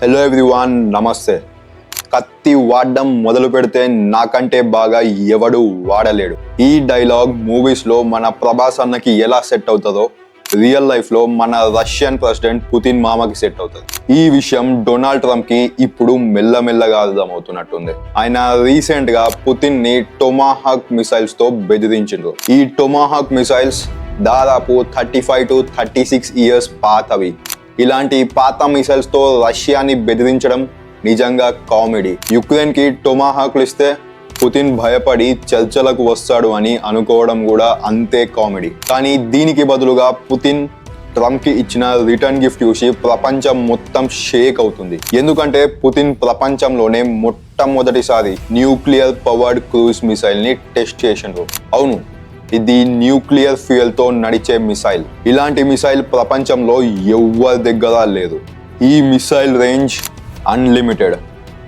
Hello everyone నమస్తే. కత్తి వాడడం మొదలు పెడితే నాకంటే బాగా ఎవడు వాడలేడు. ఈ డైలాగ్ మూవీస్లో మన ప్రభాస్ అన్నకి ఎలా సెట్ అవుతుందో రియల్ లైఫ్లో మన రష్యన్ ప్రెసిడెంట్ పుతిన్ మామకి సెట్ అవుతుంది. ఈ విషయం డొనాల్డ్ ట్రంప్కి ఇప్పుడు మెల్లమెల్లగా అర్థమవుతున్నట్టుంది. ఆయన రీసెంట్గా పుతిన్ని టొమాహాక్ మిసైల్స్తో బెదిరించిండ్రు. ఈ టొమాహాక్ మిసైల్స్ దాదాపు thirty five to thirty six years పాతవి. ఇలాంటి పాత మిసైల్స్తో రష్యాని బెదిరించడం నిజంగా కామెడీ. యుక్రెయిన్కి టొమాహాకులు ఇస్తే పుతిన్ భయపడి చర్చలకు వస్తాడు అని అనుకోవడం కూడా అంతే కామెడీ. కానీ దీనికి బదులుగా పుతిన్ ట్రంప్కి ఇచ్చిన రిటర్న్ గిఫ్ట్ చూసి ప్రపంచం మొత్తం షేక్ అవుతుంది. ఎందుకంటే పుతిన్ ప్రపంచంలోనే మొట్టమొదటిసారి న్యూక్లియర్ పవర్డ్ క్రూజ్ మిసైల్ని టెస్ట్ చేసిండ్రు. అవును ఇది న్యూక్లియర్ ఫ్యూయల్తో నడిచే మిసైల్. ఇలాంటి మిసైల్ ప్రపంచంలో ఎవ్వరి దగ్గర లేదు. ఈ మిసైల్ రేంజ్ అన్లిమిటెడ్.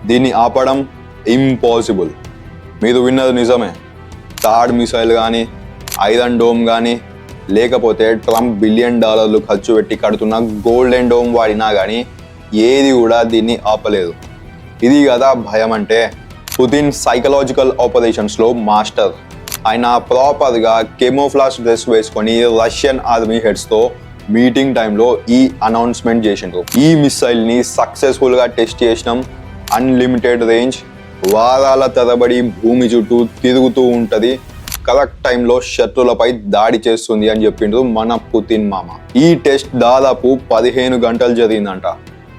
దీన్ని ఆపడం ఇంపాసిబుల్. మీరు విన్నది నిజమే. థర్డ్ మిసైల్ కానీ ఐరన్ డోమ్ కానీ లేకపోతే ట్రంప్ బిలియన్ డాలర్లు ఖర్చు పెట్టి కడుతున్న గోల్డెన్ డోమ్ వాడినా కానీ ఏది కూడా దీన్ని ఆపలేదు. ఇది కదా భయం అంటే పుతిన్ సైకలాజికల్ ఆపరేషన్స్లో మాస్టర్. ఆయన ప్రాపర్గా కెమోఫ్లాష్ డ్రెస్ వేసుకొని రష్యన్ ఆర్మీ హెడ్స్తో మీటింగ్ టైంలో ఈ అనౌన్స్మెంట్ చేసిండ్రు. ఈ మిస్సైల్ని సక్సెస్ఫుల్గా టెస్ట్ చేసినాం. అన్లిమిటెడ్ రేంజ్ వారాల తరబడి భూమి చుట్టూ తిరుగుతూ ఉంటుంది. కరెక్ట్ టైంలో శత్రులపై దాడి చేస్తుంది అని చెప్పిండ్రు మన పుతిన్ మామ. ఈ టెస్ట్ దాదాపు పదిహేను గంటలు జరిగిందంట.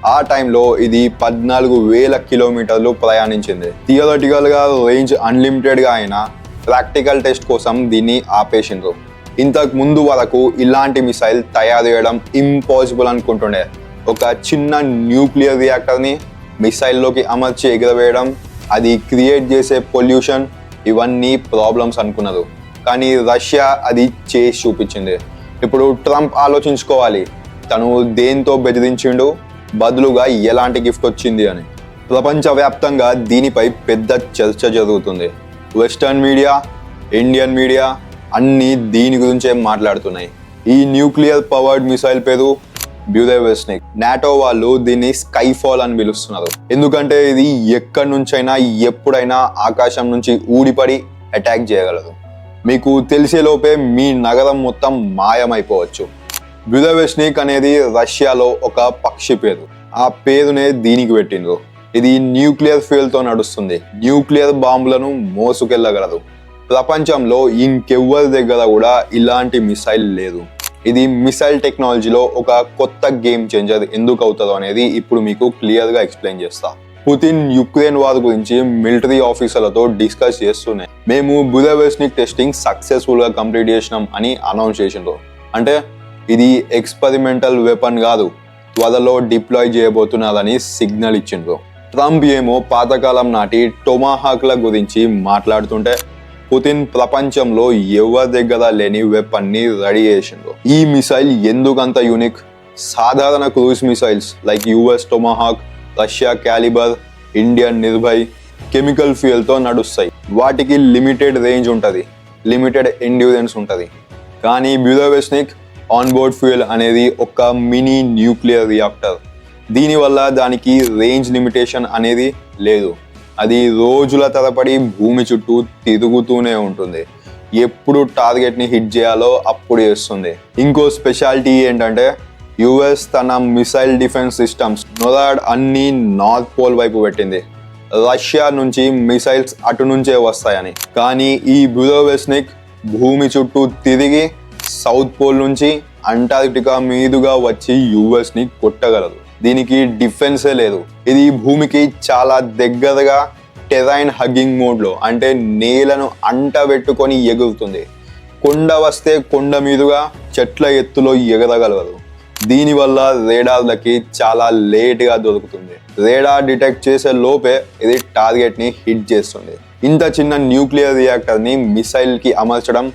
ఆ టైంలో ఇది పద్నాలుగు వేల కిలోమీటర్లు ప్రయాణించింది. థియరటికల్గా రేంజ్ అన్లిమిటెడ్గా అయినా ప్రాక్టికల్ టెస్ట్ కోసం దీన్ని ఆపేసిండ్రు. ఇంతకు ముందు వరకు ఇలాంటి మిసైల్ తయారు చేయడం ఇంపాసిబుల్ అనుకుంటుండే. ఒక చిన్న న్యూక్లియర్ రియాక్టర్ని మిసైల్లోకి అమర్చి ఎగరవేయడం అది క్రియేట్ చేసే పొల్యూషన్ ఇవన్నీ ప్రాబ్లమ్స్ అనుకున్నారు. కానీ రష్యా అది చేసి చూపించింది. ఇప్పుడు ట్రంప్ ఆలోచించుకోవాలి. తను దేంతో బెదిరించిండు? బదులుగా ఎలాంటి గిఫ్ట్ వచ్చింది అని. ప్రపంచవ్యాప్తంగా దీనిపై పెద్ద చర్చ జరుగుతుంది. వెస్టర్న్ మీడియా ఇండియన్ మీడియా అన్నీ దీని గురించే మాట్లాడుతున్నాయి. ఈ న్యూక్లియర్ పవర్డ్ మిసైల్ పేరు బ్యూదేవెస్నిక్ నాటో వాళ్ళు దీన్ని స్కైఫాల్ అని పిలుస్తున్నారు. ఎందుకంటే ఇది ఎక్కడి నుంచైనా ఎప్పుడైనా ఆకాశం నుంచి ఊడిపడి అటాక్ చేయగలదు. మీకు తెలిసే లోపే మీ నగరం మొత్తం మాయమైపోవచ్చు. బ్యూదవెస్నిక్ అనేది రష్యాలో ఒక పక్షి పేరు. ఆ పేరునే దీనికి పెట్టిండ్రు. ఇది న్యూక్లియర్ ఫ్యూయల్తో నడుస్తుంది. న్యూక్లియర్ బాంబులను మోసుకెళ్ళగలదు ప్రపంచంలో ఇంకెవ్వరి దగ్గర కూడా ఇలాంటి మిసైల్ లేదు. ఇది మిసైల్ టెక్నాలజీలో ఒక కొత్త గేమ్ చేంజర్ ఎందుకు అవుతుందో అనేది ఇప్పుడు మీకు క్లియర్గా ఎక్స్ప్లెయిన్ చేస్తా. పుతిన్ యుక్రెయిన్ వార్ గురించి మిలిటరీ ఆఫీసర్లతో డిస్కస్ చేస్తున్నాయి మేము బుధవేస్నిక్ టెస్టింగ్ సక్సెస్ఫుల్గా కంప్లీట్ చేసినాం అని అనౌన్స్ చేసిండ్రు. అంటే ఇది ఎక్స్పెరిమెంటల్ వెపన్ కాదు. త్వరలో డిప్లాయ్ చేయబోతున్నారని సిగ్నల్ ఇచ్చిండ్రు. ట్రంప్ ఏమో పాతకాలం నాటి టొమాహాక్ల గురించి మాట్లాడుతుంటే పుతిన్ ప్రపంచంలో ఎవరి దగ్గర లేని వెపన్ని రెడీ చేసిండ్రు ఈ మిసైల్ ఎందుకంత యూనిక్? సాధారణ cruise missiles like US Tomahawk Russia Kalibr Indian Nirbhay chemical ఫ్యూయల్తో నడుస్తాయి. వాటికి లిమిటెడ్ రేంజ్ ఉంటుంది లిమిటెడ్ ఎండ్యూరెన్స్ ఉంటుంది. కానీ బ్యూరోవెస్నిక్ ఆన్బోర్డ్ ఫ్యూయల్ అనేది ఒక మినీ న్యూక్లియర్ రియాక్టర్. దీనివల్ల దానికి రేంజ్ లిమిటేషన్ అనేది లేదు. అది రోజుల తరబడి భూమి చుట్టూ తిరుగుతూనే ఉంటుంది. ఎప్పుడు టార్గెట్ని హిట్ చేయాలో అప్పుడు చేస్తుంది ఇంకో స్పెషాలిటీ ఏంటంటే యుఎస్ తన మిసైల్ డిఫెన్స్ సిస్టమ్స్ నొరాడ్ అన్ని నార్త్ పోల్ వైపు పెట్టింది. రష్యా నుంచి మిసైల్స్ అటు నుంచే వస్తాయని. కానీ ఈ బ్యూరోవెస్నిక్ భూమి చుట్టూ తిరిగి సౌత్ పోల్ నుంచి అంటార్క్టికా మీదుగా వచ్చి యుఎస్ని కొట్టగలదు. దీనికి డిఫెన్సే లేదు. ఇది భూమికి చాలా దగ్గరగా టెరైన్ హగ్గింగ్ మోడ్లో అంటే నేలను అంటబెట్టుకొని ఎగురుతుంది. కొండ వస్తే కొండ మీదుగా చెట్ల ఎత్తులో ఎగరగలదు. దీనివల్ల రేడార్లకి చాలా లేట్గా దొరుకుతుంది. రేడార్ డిటెక్ట్ చేసే లోపే ఇది టార్గెట్ని హిట్ చేస్తుంది. ఇంత చిన్న న్యూక్లియర్ రియాక్టర్ని మిసైల్కి అమర్చడం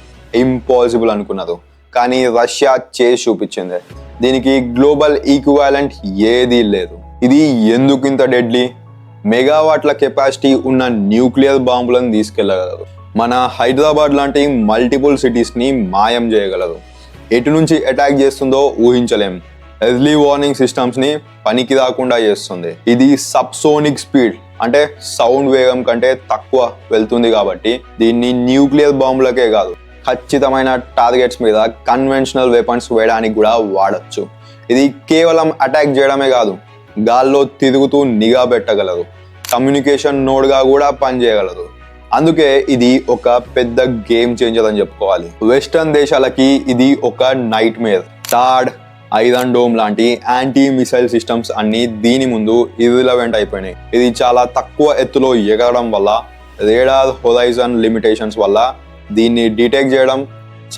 ఇంపాసిబుల్ అనుకున్నారు కానీ రష్యా చేసి చూపించింది. దీనికి గ్లోబల్ ఈక్వాలెంట్ ఏదీ లేదు. ఇది ఎందుకు ఇంత డెడ్లీ? మెగావాట్ల కెపాసిటీ ఉన్న న్యూక్లియర్ బాంబులను తీసుకెళ్ళగలదు. మన హైదరాబాద్ లాంటి మల్టిపుల్ సిటీస్ని మాయం చేయగలదు. ఎటు నుంచి అటాక్ చేస్తుందో ఊహించలేం. ఎర్లీ వార్నింగ్ సిస్టమ్స్ని పనికి రాకుండా చేస్తుంది. ఇది సబ్సోనిక్ స్పీడ్ అంటే సౌండ్ వేగం కంటే తక్కువ వెళ్తుంది కాబట్టి దీన్ని న్యూక్లియర్ బాంబులకే కాదు ఖచ్చితమైన టార్గెట్స్ మీద కన్వెన్షనల్ వెపన్స్ వేయడానికి కూడా వాడచ్చు. ఇది కేవలం అటాక్ చేయడమే కాదు గాల్లో తిరుగుతూ నిఘా పెట్టగలదు కమ్యూనికేషన్ నోడ్గా కూడా పనిచేయగలదు. అందుకే ఇది ఒక పెద్ద గేమ్ చేంజర్ అని చెప్పుకోవాలి. వెస్టర్న్ దేశాలకి ఇది ఒక నైట్ మేర్ థాడ్ ఐరన్ డోమ్ లాంటి యాంటీ మిసైల్ సిస్టమ్స్ అన్ని దీని ముందు ఇర్రిలవెంట్ అయిపోయినాయి. ఇది చాలా తక్కువ ఎత్తులో ఎగరడం వల్ల రేడార్ హొరైజన్ లిమిటేషన్స్ వల్ల దీన్ని డిటెక్ట్ చేయడం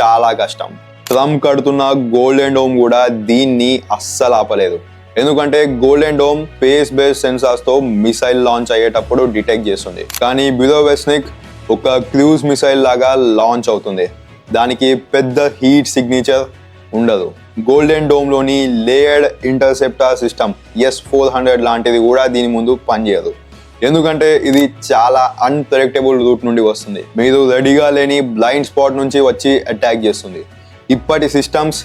చాలా కష్టం. ట్రంప్ కడుతున్న గోల్డెన్ డోమ్ కూడా దీన్ని అస్సలు ఆపలేదు. ఎందుకంటే గోల్డెన్ డోమ్ స్పేస్ బేస్డ్ సెన్సార్స్తో మిసైల్ లాంచ్ అయ్యేటప్పుడు డిటెక్ట్ చేస్తుంది. కానీ బిలోవెస్నిక్ ఒక క్రూజ్ మిసైల్ లాగా లాంచ్ అవుతుంది. దానికి పెద్ద హీట్ సిగ్నేచర్ ఉండదు. Golden డోమ్లోని layered interceptor system S four hundred లాంటిది కూడా దీని ముందు పనిచేయదు. ఎందుకంటే ఇది చాలా అన్ప్రెడిక్టబుల్ రూట్ నుండి వస్తుంది. మీరు రెడీగా లేని బ్లైండ్ స్పాట్ నుంచి వచ్చి అటాక్ చేస్తుంది. ఇప్పటి సిస్టమ్స్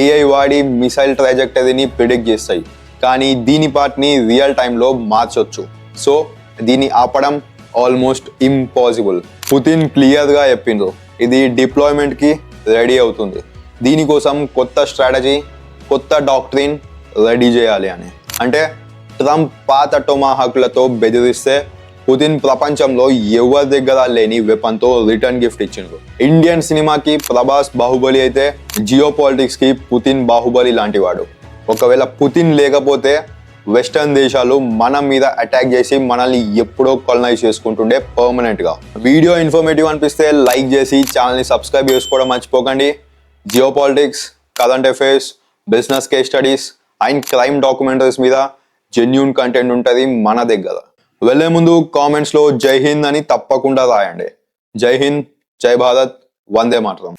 ఏఐ వాడి మిసైల్ ట్రాజెక్టరీని ప్రిడిక్ట్ చేస్తాయి. కానీ దీని పార్ట్ని రియల్ టైంలో మార్చొచ్చు. సో దీన్ని ఆపడం ఆల్మోస్ట్ ఇంపాసిబుల్ పుతిన్ క్లియర్గా చెప్పిండ్రు ఇది డిప్లాయ్మెంట్కి రెడీ అవుతుంది. దీనికోసం కొత్త స్ట్రాటజీ కొత్త డాక్టరీన్ రెడీ చేయాలి అని. అంటే ట్రంప్ పాత టొమాహాకులతో బెదిరిస్తే పుతిన్ ప్రపంచంలో ఎవరి దగ్గర లేని వెపన్తో రిటర్న్ గిఫ్ట్ ఇచ్చిండ్రు ఇండియన్ సినిమాకి ప్రభాస్ బాహుబలి అయితే జియో పాలిటిక్స్కి పుతిన్ బాహుబలి లాంటివాడు. ఒకవేళ పుతిన్ లేకపోతే వెస్టర్న్ దేశాలు మన మీద అటాక్ చేసి మనల్ని ఎప్పుడో కొలనైజ్ చేసుకుంటుండే పర్మనెంట్గా. వీడియో ఇన్ఫర్మేటివ్ అనిపిస్తే లైక్ చేసి ఛానల్ని సబ్స్క్రైబ్ చేసుకోవడం మర్చిపోకండి. Geopolitics current affairs business case studies and crime documentaries మీద జెన్యున్ కంటెంట్ ఉంటుంది మన దగ్గర వెళ్ళే ముందు కామెంట్స్లో జై హింద్ అని తప్పకుండా రాయండి. జై హింద్ జై భారత్ వందే మాత్రం.